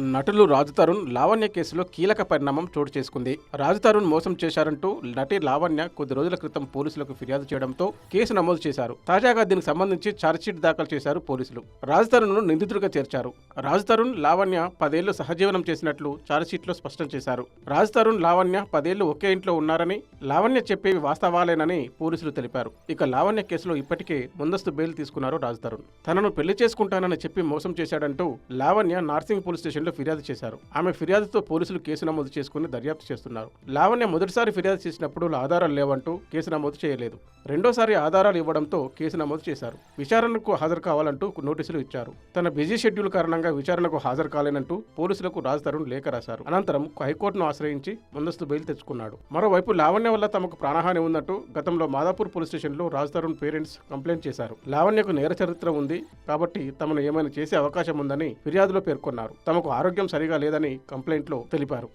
నటులు రాజు తరుణ్ లావణ్య కేసులో కీలక పరిణామం చోటు చేసుకుంది. రాజు తరుణ్ మోసం చేశారంటూ నటి లావణ్య కొద్ది రోజుల క్రితం పోలీసులకు ఫిర్యాదు చేయడంతో కేసు నమోదు చేశారు. తాజాగా దీనికి సంబంధించి ఛార్జ్షీట్ దాఖలు చేశారు పోలీసులు. రాజు తరుణ్ను నిందితుడిగా చేర్చారు. రాజు తరుణ్ లావణ్య పదేళ్ళు సహజీవనం చేసినట్లు ఛార్జ్షీట్లో స్పష్టం చేశారు. రాజు తరుణ్ లావణ్య పదేళ్ళు ఒకే ఇంట్లో ఉన్నారని లావణ్య చెప్పేవి వాస్తవాలేనని పోలీసులు తెలిపారు. ఇక లావణ్య కేసులో ఇప్పటికే ముందస్తు బెయిల్ తీసుకున్నారు రాజు తరుణ్. తనను పెళ్ళి చేసుకుంటానని చెప్పి మోసం చేశాడంటూ లావణ్య నార్సింగ్ పోలీస్ స్టేషన్లో ఫిర్యాదు చేశారు. ఆమె ఫిర్యాదుతో పోలీసులు కేసు నమోదు చేసుకుని దర్యాప్తు చేస్తున్నారు. లావణ్య మొదటిసారి ఫిర్యాదు చేసినప్పుడు ఆధారాలు లేవంటూ కేసు నమోదు చేయలేదు. రెండోసారి ఆధారాలు ఇవ్వడంతో కేసు నమోదు చేశారు. విచారణకు హాజరు కావాలంటూ నోటీసులు ఇచ్చారు. తన బిజీ షెడ్యూల్ కారణంగా విచారణకు హాజరు కాలేనంటూ పోలీసులకు రాజ్ తరుణ్ లేఖ రాశారు. అనంతరం హైకోర్టును ఆశ్రయించి ముందస్తు బెయిల్ తెచ్చుకున్నాడు. మరోవైపు లావణ్య వల్ల తమకు ప్రాణహాని ఉందంటూ గతంలో మాదాపూర్ పోలీస్ స్టేషన్లో రాజ్ తరుణ్ పేరెంట్స్ కంప్లైంట్ చేశారు. లావణ్యకు నేర చరిత్ర ఉంది కాబట్టి తమను ఏమైనా చేసే అవకాశం ఉందని ఫిర్యాదులో పేర్కొన్నారు. తమకు ఆరోగ్యం సరిగా లేదని కంప్లైంట్లో తెలిపారు.